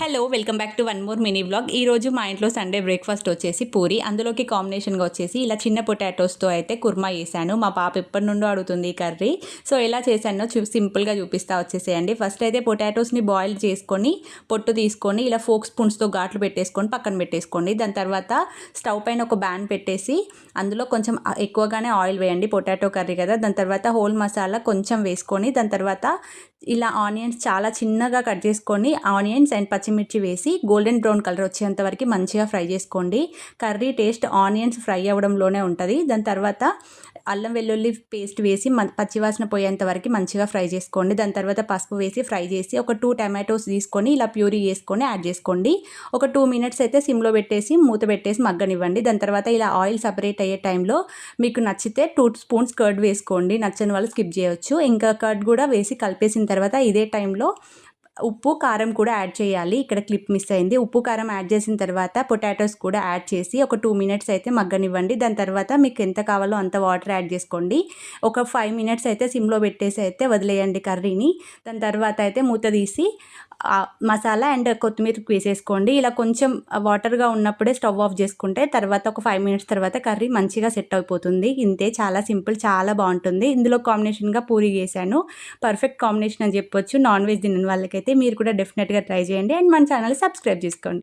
Hello welcome back to one more mini vlog ఈరోజు మా ఇంట్లో సండే బ్రేక్ఫాస్ట్ వచ్చేసి పూరి. అందులోకి కాంబినేషన్గా వచ్చేసి ఇలా చిన్న పొటాటోస్తో అయితే కుర్మా చేశాను. మా పాప ఎప్పటి నుండో అడుగుతుంది ఈ కర్రీ. సో ఎలా చేశానో చూ సింపుల్గా చూపిస్తా వచ్చేసేయండి. ఫస్ట్ అయితే పొటాటోస్ని బాయిల్ చేసుకొని పొట్టు తీసుకొని ఇలా ఫోక్ స్పూన్స్తో ఘాట్లు పెట్టేసుకొని పక్కన పెట్టేసుకోండి. దాని తర్వాత స్టవ్ పైన ఒక బ్యాన్ పెట్టేసి అందులో కొంచెం ఎక్కువగానే ఆయిల్ వేయండి పొటాటో కర్రీ కదా. దాని తర్వాత హోల్ మసాలా కొంచెం వేసుకొని దాని తర్వాత ఇలా ఆనియన్స్ చాలా చిన్నగా కట్ చేసుకొని ఆనియన్స్ అండ్ పచ్చిమిర్చి వేసి గోల్డెన్ బ్రౌన్ కలర్ వచ్చేంత వరకు మంచిగా ఫ్రై చేసుకోండి. కర్రీ టేస్ట్ ఆనియన్స్ ఫ్రై అవ్వడంలోనే ఉంటుంది. దాని తర్వాత అల్లం వెల్లుల్లి పేస్ట్ వేసి పచ్చివాసన పోయేంత వరకు మంచిగా ఫ్రై చేసుకోండి. దాని తర్వాత పసుపు వేసి ఫ్రై చేసి ఒక టూ టమాటోస్ తీసుకొని ఇలా ప్యూరీ వేసుకొని యాడ్ చేసుకోండి. ఒక టూ మినిట్స్ అయితే సిమ్లో పెట్టేసి మూత పెట్టేసి మగ్గనివ్వండి. దాని తర్వాత ఇలా ఆయిల్ సపరేట్ అయ్యే టైంలో మీకు నచ్చితే టూ స్పూన్స్ కర్డ్ వేసుకోండి. నచ్చని వాళ్ళు స్కిప్ చేయొచ్చు. ఇంకా కర్డ్ కూడా వేసి కలిపేసిన తర్వాత ఇదే టైంలో ఉప్పు కారం కూడా యాడ్ చేయాలి. ఇక్కడ క్లిప్ మిస్ అయింది. ఉప్పు కారం యాడ్ చేసిన తర్వాత పొటాటోస్ కూడా యాడ్ చేసి ఒక టూ మినిట్స్ అయితే మగ్గనివ్వండి. దాని తర్వాత మీకు ఎంత కావాలో అంత వాటర్ యాడ్ చేసుకోండి. ఒక ఫైవ్ మినిట్స్ అయితే సిమ్లో పెట్టేసి అయితే వదిలేయండి కర్రీని. దాని తర్వాత అయితే మూత తీసి మసాలా అండ్ కొత్తిమీర వేసేసుకోండి. ఇలా కొంచెం వాటర్గా ఉన్నప్పుడే స్టవ్ ఆఫ్ చేసుకుంటే తర్వాత ఒక ఫైవ్ మినిట్స్ తర్వాత కర్రీ మంచిగా సెట్ అయిపోతుంది. ఇంతే చాలా సింపుల్ చాలా బాగుంటుంది. ఇందులో కాంబినేషన్గా పూరి చేశాను. పర్ఫెక్ట్ కాంబినేషన్ అని చెప్పొచ్చు. నాన్ వెజ్ తినని వాళ్ళకైతే మీరు కూడా డెఫినెట్గా ట్రై చేయండి. అండ్ మన ఛానల్ సబ్స్క్రైబ్ చేసుకోండి.